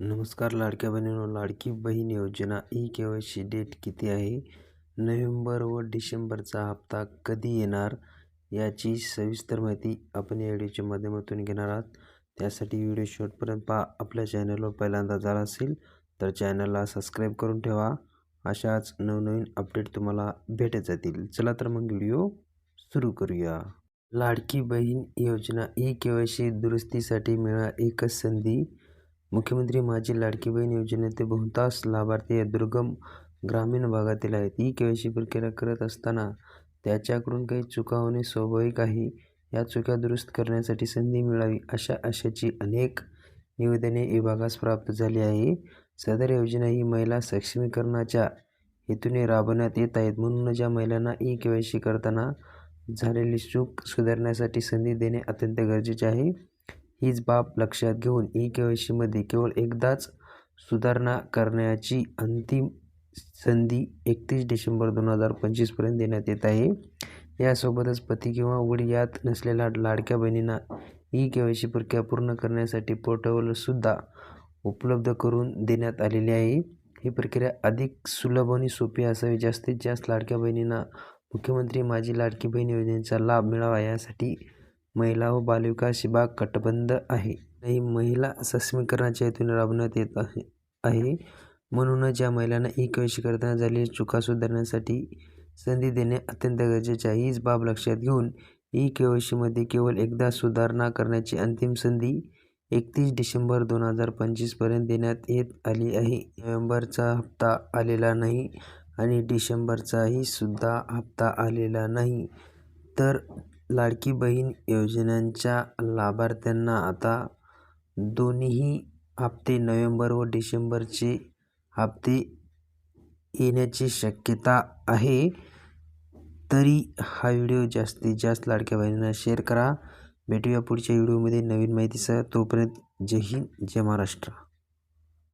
नमस्कार लाडक्या बहिणीनो Ladki Bahin Yojana E K Y C date किती आहे? नोव्हेंबर व डिसेंबरचा हप्ता कधी येणार? याची सविस्तर माहिती आपण या व्हिडिओच्या माध्यमातून घेणार आहात. त्यासाठी व्हिडिओ शेवटपर्यंत पहा. आपल्या चॅनलवर पहिल्यांदा झाला असेल तर चॅनलला सबस्क्राईब करून ठेवा. अशाच नवनवीन अपडेट तुम्हाला भेटत जातील. चला तर मग व्हिडिओ सुरू करूया. Ladki Bahin Yojana E K Y C दुरुस्तीसाठी मिळा एकच संधी. मुख्यमंत्री माझी लाडकी बहीण योजनेचे बहुतांश लाभार्थी हे दुर्गम ग्रामीण भागातील आहेत. ई के वाय सी प्रक्रिया करत असताना त्याच्याकडून काही चुका होणे स्वाभाविक आहे. या चुका दुरुस्त करण्यासाठी संधी मिळावी अशा आशाची अनेक निवेदने विभागास प्राप्त झाली आहे. सदर योजना ही महिला सक्षमीकरणाच्या हेतूने राबवण्यात येत आहेत. म्हणून ज्या महिलांना ई के वाय सी करताना झालेली चूक सुधारण्यासाठी संधी देणे अत्यंत गरजेचे आहे. हीच बाब लक्षात घेऊन ई के वाय सीमध्ये केवळ एकदाच सुधारणा करण्याची अंतिम संधी एकतीस डिसेंबर दोन हजार पंचवीसपर्यंत देण्यात येत आहे. यासोबतच पती किंवा वडील यात नसलेल्या लाडक्या बहिणींना ई के वाय सी प्रक्रिया पूर्ण करण्यासाठी पोर्टलसुद्धा उपलब्ध करून देण्यात आलेली आहे. ही प्रक्रिया अधिक सुलभ आणि सोपी असावी. जास्तीत जास्त लाडक्या बहिणींना मुख्यमंत्री माझी लाडकी बहीण योजनेचा लाभ मिळावा यासाठी महिला व बालविकास विभाग कटबंध आहे. ही महिला सक्षमीकरणाच्या हेतूने राबवण्यात येत आहे आहे. म्हणूनच ज्या महिलांना ई वर्षी करताना झालेली चुका सुधारण्यासाठी संधी देणे अत्यंत गरजेचे आहे. हीच बाब लक्षात घेऊन ई के केवळ एकदा सुधारणा करण्याची अंतिम संधी एकतीस डिसेंबर दोन हजार पंचवीसपर्यंत देण्यात येत आली आहे. नोव्हेंबरचा हप्ता आलेला नाही आणि डिसेंबरचाही सुद्धा हप्ता आलेला नाही. तर लाडकी बहीण योजनांच्या लाभार्थ्यांना आता दोन्हीही हप्ते नोव्हेंबर व डिसेंबरचे हप्ते येण्याची शक्यता आहे. तरी हा व्हिडिओ जास्तीत जास्त लाडक्या बहिणींना शेअर करा. भेटूया पुढच्या व्हिडिओमध्ये. नवीन माहितीसह तोपर्यंत जय हिंद जय महाराष्ट्र.